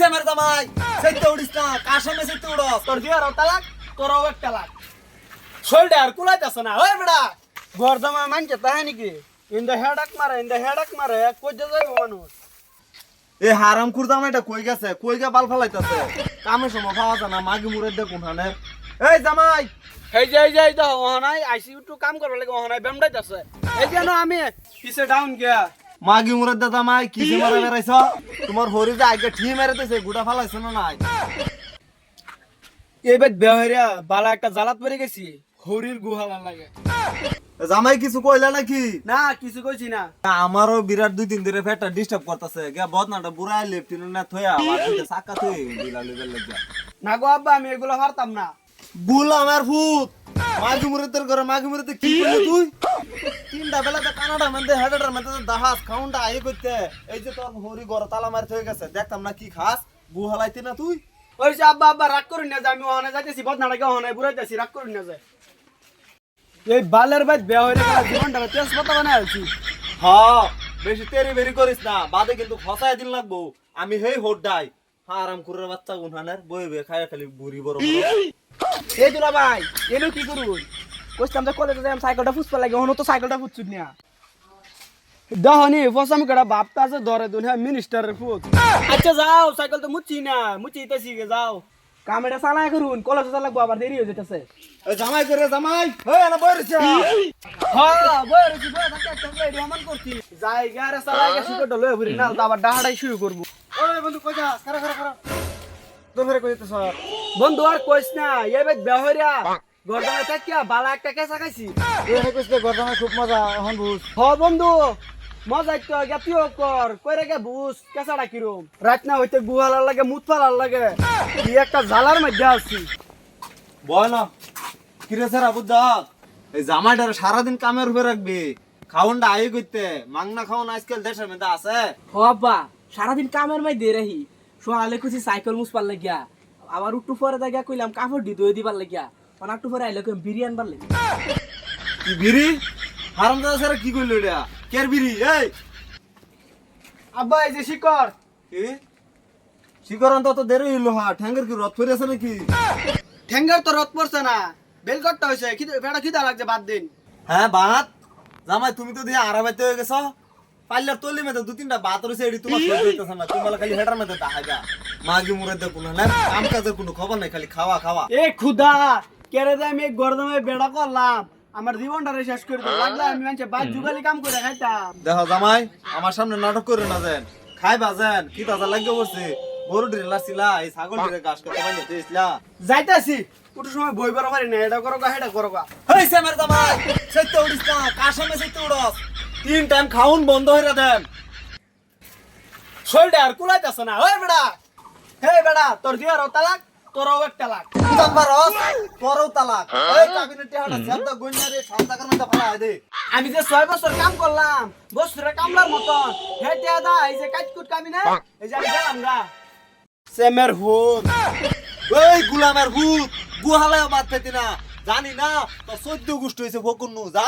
সেমের জামাই। সেতে উড়িস না কার সামনে সেতে উড়স? তোর দিয়ে আর তালাক তোরও এক তালাক। শোল্ডে আর কুলাইতেছ না ওই বেড়া। গরদমা মানছে তাই নাকি? ইন্দা হেডাক মারে ইন্দা হেডাক মারে কই যে যাইব মানুষ? এ হারাম কুরদাম এটা কই গেছে? কই গে বাল ফালাইতাছে? কামে সময় পাওয়া যায় না মাগি মুরে দে কোনখানে এই জামাই! এই যে এই যে এই যে ওহনাই আইসিইউ টু কাম করবে লাগে ওহনাই বেমডাইতেছে। এই যে আমি পিছে ডাউন গিয়া। মাগি মুরে দে জামাই কি যে মারা বেরাইছ তোমার হরি যে আগে ঠি মেরেতেছে গুড়া ফালাইছ না নাই? এইবার বেহরিয়া বালা একটা জালাত পরে গেছি হরির গুহালা লাগে। জামাই কিছু কইলা নাকি? না কিছু কইছি না। আমারও বিরাট দুই দিন ধরে পেটটা ডিস্টার্ব করতেছে গে বদনাটা বুড়াই লেফটিন না থয়া আমার দুইটা থই দিলা লেবেল লাগিয়া। না গো আব্বা আমি এগুলো পারতাম না। গুল আমার ভূত মাগি মুরে তোর ঘরে মাগি মুরে কি করলি তুই? তিনটা বেলাতে কানাডা মধ্যে হেডাটার মধ্যে দাহাস খাউনটা আই করতে। এই যে তোর হরি ঘর তালা মারি হয়ে গেছে দেখতাম না কি খাস হালাইতে না তুই? ওই যে আব্বা আব্বা রাগ করুন না যে আমি ওখানে যাইতেছি বদনাটাকে ওখানে বুড়াইতেছি রাগ করুন না যে। এই বালের বাইত বেয়া হয়ে গেল জীবনটা তেজ পাতা বানাই আছি হ্যাঁ বেশি তেরি বেরি করিস না বাদে কিন্তু ফসাই দিন লাগবো। আমি হেই হোট ডাই হ্যাঁ আরাম করে বাচ্চা গুনহানের বই বে খায় খালি বড় বড়। এই দুলা ভাই এলো কি করুন? কইতাম যে কলেজে যাই সাইকেলটা ফুসপা লাগে ওখানে তো সাইকেলটা ফুসছুট নিয়া। দহনি ফসাম কটা বাপটা আছে ধরে দুনিয়া মিনিস্টারের ফুট আচ্ছা যাও সাইকেল তো মুচ্ছি না মুচ্ছি ইতেছি গে যাও। কামেটা চালাই করুন কলেজে চালাকবো আবার দেরি হয়ে যেতেছে জামাই করে জামাই। হই না বই রইছে হ্যাঁ বই রয়েছি বই থাকতে একটা বই রমান করছি। যাই গারে চালাই গেছি তো লয়ে ঘুরি না আবার ডাহাটাই শুরু করব। ওই বন্ধু কই যা খারা খারা খারা তোর ফেরে কই দিতেছ বন্ধু আর কইস না এবে বেহরিয়া গর্দানে থাকিয়া বালা একটা কেসা খাইছি। তুই এনে কইছিস গরদামে খুব মজা এখন বুঝ। হ বন্ধু মজা তো জ্ঞাতিও কর কইরে গে বুঝ কেসাটা কিরম রাত না হইতে গুহালার লাগে মুত ফালার লাগে। কি একটা জালার মধ্যে আছি। বল না কিরে স্যার আবুদা এই জামাইটার সারাদিন কামের উপরে রাখবি। খাওনটা আই করতে মাংনা খাওন আজকাল দেশের মধ্যে আছে। হবা সারাদিন কামের মাই দিয়ে রাহি সোহালে খুশি সাইকেল মুসপার লাগিয়া। আবার একটু পরে দেখা কইলাম কাপড় দি দই দিবার লাগিয়া। মানে একটু পরে আইলে কইম বিরিয়ানি বার লাগি। কি বিড়ি? হারাম দাদা স্যার কি করল এটা? কের বিড়ি? এই! আব্বা এই যে শিকর কি? শিকরন তো দেরি হইল হা? ঠ্যাঙ্গের কি রথ ফিরে আছে নাকি? ঠেঙ্গার তো রথ পড়ছে না। বেলকটটা হয়েছে ফেটা খিদা লাগছে বাদ দিন। হ্যাঁ বাত জামাই তুমি তো দিয়ে আড়াবাইতে হয়ে গেছো। পাল্লার তলি মেতে দু তিনটা বাত রয়েছে এটি তোমার বলে খালি হেটার মেতে তাহাইবা মাগি মুরে দে কোনো না কাম কাজের কোনো খবর নাই খালি খাওয়া খাওয়া। এ খুদা কেরে যে আমি গরদমে বেড়া করলাম। আমার জীবনটা শেষ করে দিল। লাগলে আমি মানুষের বাদ যুগালি কাম করে খাইতাম। দেখো জামাই আমার সামনে নাটক করে না যেন। খাই বাজেন কি তাজা লাগিয়ে বসছে গরু ডিরে লাসিলা এই ছাগল ডিরে ঘাস করতে পারি দিয়েছিলা যাইতাছি ওটার সময় বই বড় পারি না এটা করো গা এটা করো গা। হেই সেমের জামাই সেতে উড়িস না কার সামনে সেতে উড়স? তিন টাইম খাউন বন্ধ হইরা দেন। শোল্ডে আর কুলাইতেছ না ওই বেড়া। হে বেড়া, তোর দিয়ে তালাক আমি যে ছয় বছর কাম করলাম, বছরে কামলার মতন। এই যে কাটকুট কামি না এই যে আমি গেলাম গুলামের ভূত গুহালায় পেতি না। জানি না তো চোদ্দ গোষ্ঠী হয়েছে বকুন্নু যা।